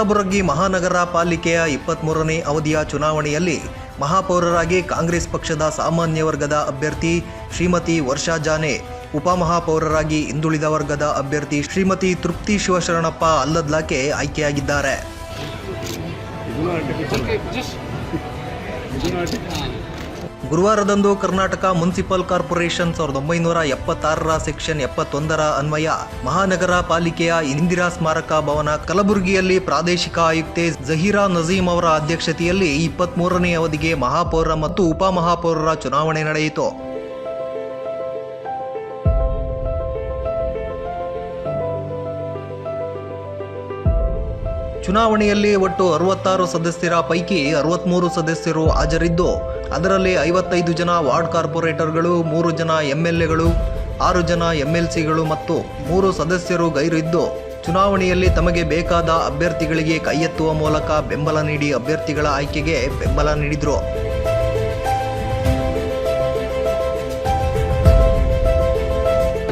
ಕಲಬುರಗಿ ಮಹಾನಗರ ಪಾಲಿಕೆಯ ಇಪ್ಪತ್ತ್ಮೂರನೇ ಅವಧಿಯ ಚುನಾವಣೆಯಲ್ಲಿ ಮಹಾಪೌರರಾಗಿ ಕಾಂಗ್ರೆಸ್ ಪಕ್ಷದ ಸಾಮಾನ್ಯ ವರ್ಗದ ಅಭ್ಯರ್ಥಿ ಶ್ರೀಮತಿ ವರ್ಷಾ ಜಾನೆ, ಉಪಮಹಾಪೌರರಾಗಿ ಹಿಂದುಳಿದ ವರ್ಗದ ಅಭ್ಯರ್ಥಿ ಶ್ರೀಮತಿ ತೃಪ್ತಿ ಶಿವಶರಣಪ್ಪ ಅಲ್ಲದ್ಲಾಕೆ ಆಯ್ಕೆಯಾಗಿದ್ದಾರೆ. ಗುರುವಾರದಂದು ಕರ್ನಾಟಕ ಮುನ್ಸಿಪಲ್ ಕಾರ್ಪೊರೇಷನ್ ಸಾವಿರದ ಒಂಬೈನೂರ ಎಪ್ಪತ್ತಾರರ ಸೆಕ್ಷನ್ ಎಪ್ಪತ್ತೊಂದರ ಅನ್ವಯ ಮಹಾನಗರ ಪಾಲಿಕೆಯ ಇಂದಿರಾ ಸ್ಮಾರಕ ಭವನ ಕಲಬುರಗಿಯಲ್ಲಿ ಪ್ರಾದೇಶಿಕ ಆಯುಕ್ತೆ ಜಹೀರಾ ನಜೀಂ ಅವರ ಅಧ್ಯಕ್ಷತೆಯಲ್ಲಿ ಇಪ್ಪತ್ಮೂರನೇ ಅವಧಿಗೆ ಮಹಾಪೌರ ಮತ್ತು ಉಪಮಹಾಪೌರರ ಚುನಾವಣೆ ನಡೆಯಿತು. ಚುನಾವಣೆಯಲ್ಲಿ ಒಟ್ಟು ಅರವತ್ತಾರು ಸದಸ್ಯರ ಪೈಕಿ ಅರವತ್ತ್ಮೂರು ಸದಸ್ಯರು ಹಾಜರಿದ್ದು, ಅದರಲ್ಲಿ ಐವತ್ತೈದು ಜನ ವಾರ್ಡ್ ಕಾರ್ಪೊರೇಟರ್ಗಳು, ಮೂರು ಜನ ಎಂಎಲ್ಎಗಳು, ಆರು ಜನ ಎಂಎಲ್ಸಿಗಳು ಮತ್ತು ಮೂರು ಸದಸ್ಯರು ಗೈರಿದ್ದು. ಚುನಾವಣೆಯಲ್ಲಿ ತಮಗೆ ಬೇಕಾದ ಅಭ್ಯರ್ಥಿಗಳಿಗೆ ಕೈ ಎತ್ತುವ ಮೂಲಕ ಬೆಂಬಲ ನೀಡಿ ಅಭ್ಯರ್ಥಿಗಳ ಆಯ್ಕೆಗೆ ಬೆಂಬಲ ನೀಡಿದರು.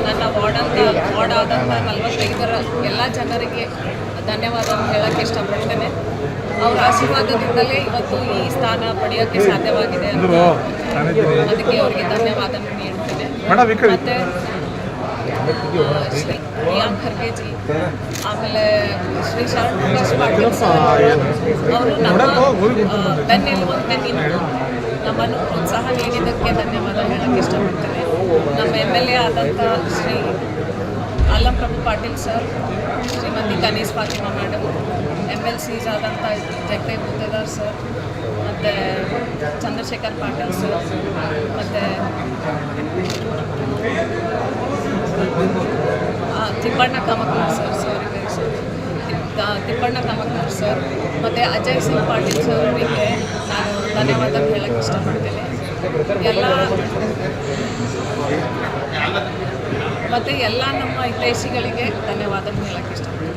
ನನ್ನ ವಾರ್ಡ್ ವಾರ್ಡ್ ಆದಂಥ ಎಲ್ಲ ಜನರಿಗೆ ಧನ್ಯವಾದ ಹೇಳಕ್ಕೆ ಇಷ್ಟಪಡ್ತೇನೆ. ಅವರ ಆಶೀರ್ವಾದದಿಂದಲೇ ಇವತ್ತು ಈ ಸ್ಥಾನ ಪಡೆಯೋಕ್ಕೆ ಸಾಧ್ಯವಾಗಿದೆ ಅಂತ ಅದಕ್ಕೆ ಅವರಿಗೆ ಧನ್ಯವಾದ ನೀಡ್ತೇನೆ ಮತ್ತೆ ಶ್ರೀ ಪ್ರಿಯಾಂಕ್ ಖರ್ಗೆ ಜಿ ಆಮೇಲೆ ಶ್ರೀ ಶರಣ್ ಪಾಟೀಲ್ ಅವರು ನಮ್ಮ ಆ, ಬೆನ್ನೆಲುಬಂತೆ ನಿಂತು ನಮ್ಮನ್ನು ಪ್ರೋತ್ಸಾಹ ನೀಡಿದ್ದಕ್ಕೆ ಧನ್ಯವಾದ ಹೇಳಕ್ಕೆ ಇಷ್ಟಪಡ್ತೇನೆ. ನಮ್ಮ ಎಂ ಎಲ್ ಎ ಆದಂಥ Shri Prabhu Patil sir, Shrimati Ganesh Fatima madam M L C ಆದಂಥ ಜಗದೇವ್ ಗುತ್ತೇದಾರ್ ಸರ್, ಮತ್ತು ಚಂದ್ರಶೇಖರ್ ಪಾಟೀಲ್ ಸರ್, ಮತ್ತು Tippanna Kamakur sir sorry sorry Tippanna Kamakur sir, ಮತ್ತು ಅಜಯ್ ಸಿಂಗ್ ಪಾಟೀಲ್ ಸರ್ ಅವರಿಗೆ ನಾನು ಧನ್ಯವಾದ ಹೇಳಕ್ಕೆ ಇಷ್ಟಪಡ್ತೀನಿ. ಎಲ್ಲ ಮತ್ತು ಎಲ್ಲ ನಮ್ಮ ಹಿತೈಷಿಗಳಿಗೆ ಧನ್ಯವಾದ ಹೇಳಕ್ಕೆ ಇಷ್ಟಪಡ್ತೀನಿ.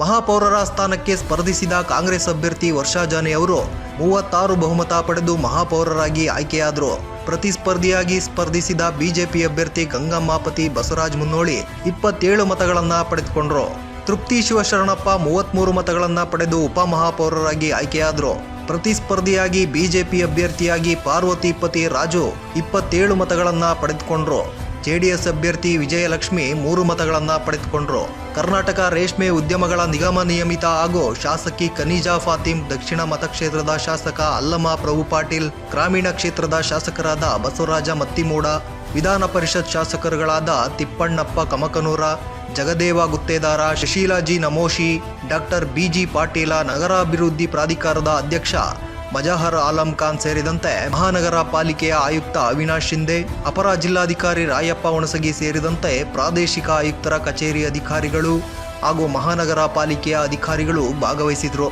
ಮಹಾಪೌರರ ಸ್ಥಾನಕ್ಕೆ ಸ್ಪರ್ಧಿಸಿದ ಕಾಂಗ್ರೆಸ್ ಅಭ್ಯರ್ಥಿ ವರ್ಷಾ ಜಾನೆ ಅವರು ಮೂವತ್ತಾರು ಬಹುಮತ ಪಡೆದು ಮಹಾಪೌರರಾಗಿ ಆಯ್ಕೆಯಾದರು. ಪ್ರತಿಸ್ಪರ್ಧಿಯಾಗಿ ಸ್ಪರ್ಧಿಸಿದ ಬಿಜೆಪಿ ಅಭ್ಯರ್ಥಿ ಗಂಗಮ್ಮಾಪತಿ ಬಸವರಾಜ್ ಮುನ್ನೋಳಿ ಇಪ್ಪತ್ತೇಳು ಮತಗಳನ್ನು ಪಡೆದುಕೊಂಡರು. ತೃಪ್ತಿ ಶಿವಶರಣಪ್ಪ ಮೂವತ್ತ್ಮೂರು ಮತಗಳನ್ನು ಪಡೆದು ಉಪಮಹಾಪೌರರಾಗಿ ಆಯ್ಕೆಯಾದರು. ಪ್ರತಿಸ್ಪರ್ಧಿಯಾಗಿ ಬಿಜೆಪಿ ಅಭ್ಯರ್ಥಿಯಾಗಿ ಪಾರ್ವತಿ ಪತಿ ರಾಜು ಇಪ್ಪತ್ತೇಳು ಮತಗಳನ್ನು ಪಡೆದುಕೊಂಡ್ರು. ಜೆಡಿಎಸ್ ಅಭ್ಯರ್ಥಿ ವಿಜಯಲಕ್ಷ್ಮಿ ಮೂರು ಮತಗಳನ್ನು ಪಡೆದುಕೊಂಡ್ರು. ಕರ್ನಾಟಕ ರೇಷ್ಮೆ ಉದ್ಯಮಗಳ ನಿಗಮ ನಿಯಮಿತ ಹಾಗೂ ಶಾಸಕಿ ಖನಿಜಾ ಫಾತಿಮ್, ದಕ್ಷಿಣ ಮತಕ್ಷೇತ್ರದ ಶಾಸಕ ಅಲ್ಲಮ ಪ್ರಭು ಪಾಟೀಲ್, ಗ್ರಾಮೀಣ ಕ್ಷೇತ್ರದ ಶಾಸಕರಾದ ಬಸವರಾಜ ಮತ್ತಿಮೂಡ, ವಿಧಾನ ಪರಿಷತ್ ಶಾಸಕರುಗಳಾದ ತಿಪ್ಪಣ್ಣಪ್ಪ ಕಮಕನೂರ ಜಗದೇವ ಗುತ್ತೇದಾರ ಶಶೀಲಾಜಿ ನಮೋಶಿ, ಡಾಕ್ಟರ್ ಬಿಜಿ ಪಾಟೀಲ ನಗರಾಭಿವೃದ್ಧಿ ಪ್ರಾಧಿಕಾರದ ಅಧ್ಯಕ್ಷ ಮಜಹರ್ ಆಲಂ ಖಾನ್ ಸೇರಿದಂತೆ ಮಹಾನಗರ ಪಾಲಿಕೆಯ ಆಯುಕ್ತ ಅವಿನಾಶ್ ಶಿಂದೆ ಅಪರ ಜಿಲ್ಲಾಧಿಕಾರಿ ರಾಯಪ್ಪ ಹುಣಸಗಿ ಸೇರಿದಂತೆ ಪ್ರಾದೇಶಿಕ ಆಯುಕ್ತರ ಕಚೇರಿ ಅಧಿಕಾರಿಗಳು ಹಾಗೂ ಮಹಾನಗರ ಪಾಲಿಕೆಯ ಅಧಿಕಾರಿಗಳು ಭಾಗವಹಿಸಿದರು.